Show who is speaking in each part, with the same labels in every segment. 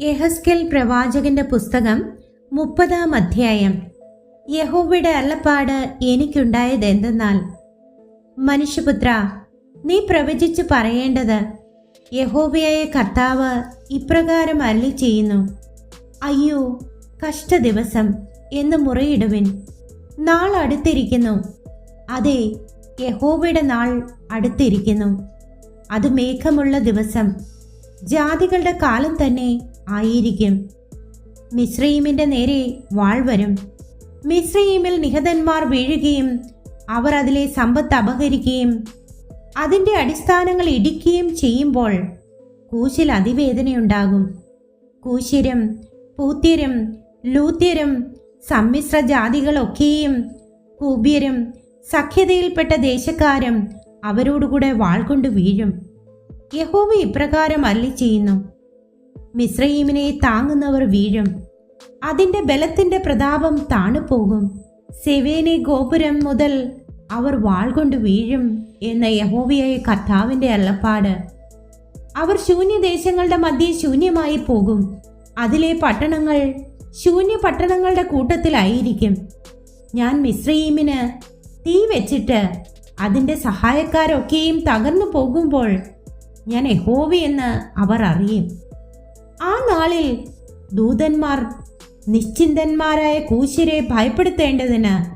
Speaker 1: യഹസ്കൽ പ്രവാചകന്റെ പുസ്തകം മുപ്പതാം അധ്യായം. യഹോവയുടെ അള്ളപ്പാട് എനിക്കുണ്ടായതെന്തെന്നാൽ മനുഷ്യപുത്ര നീ പ്രവചിച്ചു പറയേണ്ടത് യഹോവയായ കർത്താവ് ഇപ്രകാരം അല്ലി ചെയ്യുന്നു അയ്യോ കഷ്ടദിവസം എന്ന് മുറയിടുവിൻ. നാൾ അടുത്തിരിക്കുന്നു. അതെ യഹോവയുടെ നാൾ അടുത്തിരിക്കുന്നു. അത് മേഘമുള്ള ദിവസം. ജാതികളുടെ കാലം തന്നെ ആയിരിക്കും. മിശ്രീമിന്റെ നേരെ വാൾ വരും. മിശ്രയീമിൽ നിഹതന്മാർ വീഴുകയും അവർ അതിലെ സമ്പത്ത് അപഹരിക്കുകയും അതിന്റെ അടിസ്ഥാനങ്ങൾ ഇടിക്കുകയും ചെയ്യുമ്പോൾ കൂശിൽ അതിവേദനയുണ്ടാകും. കൂശിരും പൂത്യരും ലൂത്യരും സമ്മിശ്ര ജാതികളൊക്കെയും കൂബ്യരും സഖ്യതയിൽപ്പെട്ട ദേശക്കാരും അവരോടുകൂടെ വാൾ കൊണ്ട് വീഴും. യഹോവ ഇപ്രകാരം അല്ലി ചെയ്യുന്നു മിശ്രയീമിനെ താങ്ങുന്നവർ വീഴും. അതിന്റെ ബലത്തിന്റെ പ്രതാപം താണുപോകും സെവേനെ ഗോപുരം മുതൽ അവർ വാൾ കൊണ്ട് വീഴും എന്ന യഹോവിയായ കർത്താവിന്റെ അള്ളപ്പാട് അവർ ശൂന്യദേശങ്ങളുടെ മധ്യേ ശൂന്യമായി പോകും. അതിലെ പട്ടണങ്ങൾ ശൂന്യ പട്ടണങ്ങളുടെ കൂട്ടത്തിലായിരിക്കും. ഞാൻ മിശ്രീമിന് തീ വെച്ചിട്ട് അതിന്റെ സഹായക്കാരൊക്കെയും തകർന്നു പോകുമ്പോൾ ഞാൻ യഹോവയെന്ന് അവർ അറിയും. ആ നാളിൽ ദൂതന്മാർ നിശ്ചിന്തന്മാരായ കൂശിരെ ഭയപ്പെടുത്തേണ്ടതിന്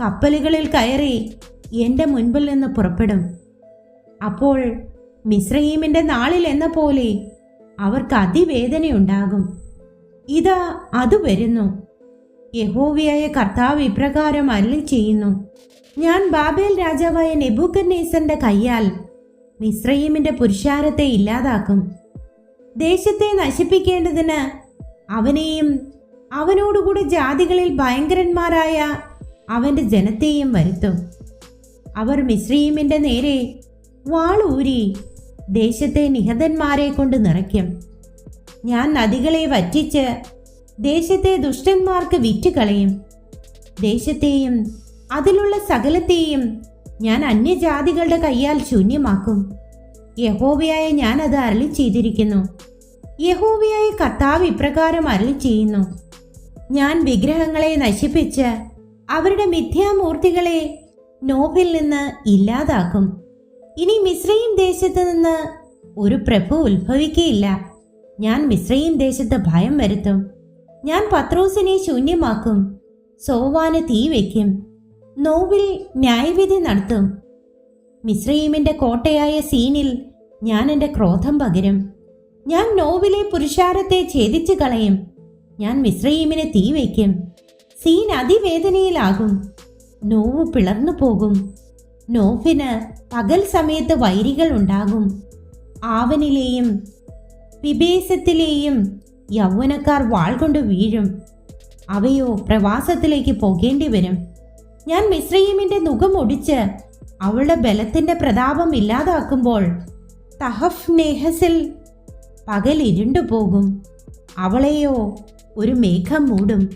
Speaker 1: കപ്പലുകളിൽ കയറി എന്റെ മുൻപിൽ നിന്ന് പുറപ്പെടും. അപ്പോൾ മിശ്രയീമിന്റെ നാളിൽ എന്ന പോലെ അവർക്ക് അതിവേദനയുണ്ടാകും. ഇതാ അത് വരുന്നു. യഹോവിയായ കർത്താവ് ഇപ്രകാരം അല്ലി ചെയ്യുന്നു. ഞാൻ ബാബേൽ രാജാവായ നെബൂക്കന്നേസന്റെ കയ്യാൽ മിശ്രയീമിന്റെ പുരുഷാരത്തെ ഇല്ലാതാക്കും. ദേശത്തെ നശിപ്പിക്കേണ്ടതിന് അവനെയും അവനോടുകൂടി ജാതികളിൽ ഭയങ്കരന്മാരായ അവന്റെ ജനത്തെയും വരുത്തും. അവർ മിശ്രീമിന്റെ നേരെ വാളൂരി ദേശത്തെ നിഹതന്മാരെ കൊണ്ട് നിറയ്ക്കും. ഞാൻ നദികളെ വറ്റിച്ച് ദേശത്തെ ദുഷ്ടന്മാർക്ക് വിറ്റുകളയും. ദേശത്തെയും അതിലുള്ള സകലത്തെയും ഞാൻ അന്യജാതികളുടെ കൈയാൽ ശൂന്യമാക്കും. യഹോവയായ ഞാൻ അത് അരളി ചെയ്തിരിക്കുന്നു. യഹോവയായ കർത്താവ് ഇപ്രകാരം അരളി ചെയ്യുന്നു. ഞാൻ വിഗ്രഹങ്ങളെ നശിപ്പിച്ച് അവരുടെ മിഥ്യാമൂർത്തികളെ നോബിൽ നിന്ന് ഇല്ലാതാക്കും. ഇനി മിശ്രയും ദേശത്ത് നിന്ന് ഒരു പ്രഭു ഉത്ഭവിക്കയില്ല. ഞാൻ മിശ്രയും ദേശത്ത് ഭയം വരുത്തും. ഞാൻ പത്രോസിനെ ശൂന്യമാക്കും. സോവാന് തീ വയ്ക്കും. നോവിൽ ന്യായവിധി നടത്തും. മിശ്രയീമിന്റെ കോട്ടയായ സീനിൽ ഞാൻ എന്റെ ക്രോധം പകരും. ഞാൻ നോവിലെ പുരുഷാരത്തെ ഛേദിച്ചു കളയും. ഞാൻ മിശ്രീമിനെ തീ വയ്ക്കും. സീൻ അതിവേദനയിലാകും. നോവ് പിളർന്നു പോകും. നോഫിന് പകൽ സമയത്ത് വൈരികൾ ഉണ്ടാകും. ആവനിലെയും വിഭേസത്തിലെയും യൗവനക്കാർ വാൾ കൊണ്ട് വീഴും. അവയോ പ്രവാസത്തിലേക്ക് പോകേണ്ടി വരും. ഞാൻ മിശ്രീമിന്റെ മുഖം ഒടിച്ച് അവളുടെ ബലത്തിന്റെ പ്രതാപം ഇല്ലാതാക്കുമ്പോൾ തഹഫ് നേഹസിൽ പകൽ ഇരുണ്ടു പോകും. അവളെയോ ഒരു മേഘം മൂടും.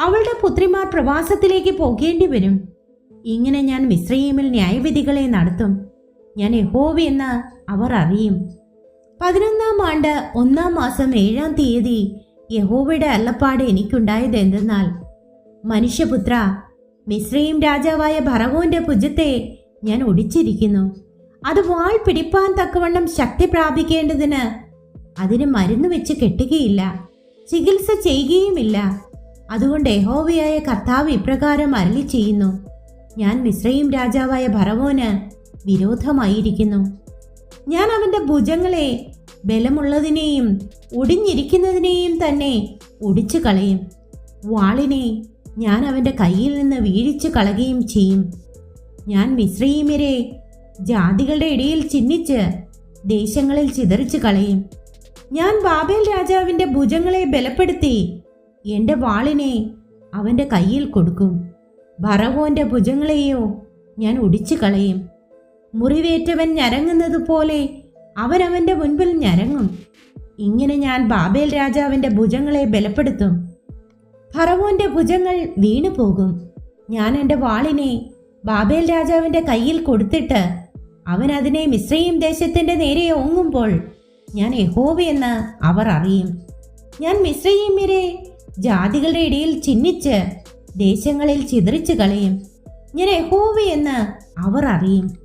Speaker 1: അവളുടെ പുത്രിമാർ പ്രവാസത്തിലേക്ക് പോകേണ്ടി വരും. ഇങ്ങനെ ഞാൻ മിശ്രീമിൽ ന്യായവിധികളെ നടത്തും. ഞാൻ യഹോവയെന്ന് അവർ അറിയും. പതിനൊന്നാം ആണ്ട് ഒന്നാം മാസം ഏഴാം തീയതി യഹോവയുടെ അല്ലപ്പാട് എനിക്കുണ്ടായത് എന്തെന്നാൽ മനുഷ്യപുത്ര മിശ്രയും രാജാവായ ഭറവോന്റെ ഭുജത്തെ ഞാൻ ഒടിച്ചിരിക്കുന്നു. അത് വാൾ പിടിപ്പാൻ തക്കവണ്ണം ശക്തി പ്രാപിക്കേണ്ടതിന് അതിന് മരുന്ന് വെച്ച് കെട്ടുകയില്ല. ചികിത്സ ചെയ്യുകയുമില്ല. അതുകൊണ്ട് യഹോവയായ കർത്താവ് ഇപ്രകാരം അരളി ചെയ്യുന്നു. ഞാൻ മിശ്രയും രാജാവായ ഭറവോന് വിരോധമായിരിക്കുന്നു. ഞാൻ അവന്റെ ഭുജങ്ങളെ ബലമുള്ളതിനെയും ഒടിഞ്ഞിരിക്കുന്നതിനെയും തന്നെ ഒടിച്ചു കളയും. വാളിനെ ഞാൻ അവന്റെ കയ്യിൽ നിന്ന് വീഴിച്ചു കളയുകയും ചെയ്യും. ഞാൻ മിശ്രീമരെ ജാതികളുടെ ഇടയിൽ ചിഹ്നിച്ച് ദേശങ്ങളിൽ ചിതറിച്ചു കളയും. ഞാൻ ബാബേൽ രാജാവിന്റെ ഭുജങ്ങളെ ബലപ്പെടുത്തി എന്റെ വാളിനെ അവന്റെ കയ്യിൽ കൊടുക്കും. ഭറവോന്റെ ഭുജങ്ങളെയോ ഞാൻ ഒടിച്ചു കളയും. മുറിവേറ്റവൻ ഞരങ്ങുന്നത് പോലെ അവനവന്റെ മുൻപിൽ ഞരങ്ങും. ഇങ്ങനെ ഞാൻ ബാബേൽ രാജാവിന്റെ ഭുജങ്ങളെ ബലപ്പെടുത്തും. ഭറവോന്റെ ഭുജങ്ങൾ വീണു പോകും ഞാൻ എന്റെ വാളിനെ ബാബേൽ രാജാവിന്റെ കയ്യിൽ കൊടുത്തിട്ട് അവൻ അതിനെ മിശ്രയും ദേശത്തിന്റെ നേരെ ഓങ്ങുമ്പോൾ ഞാൻ യഹോവയെന്ന് അവർ അറിയും. ഞാൻ മിശ്രയീമ്യരെ ജാതികളുടെ ഇടയിൽ ചിഹ്നിച്ച് ദേശങ്ങളിൽ ചിതറിച്ചു കളയും. ഞാൻ യഹോവയെന്ന് അവർ അറിയും.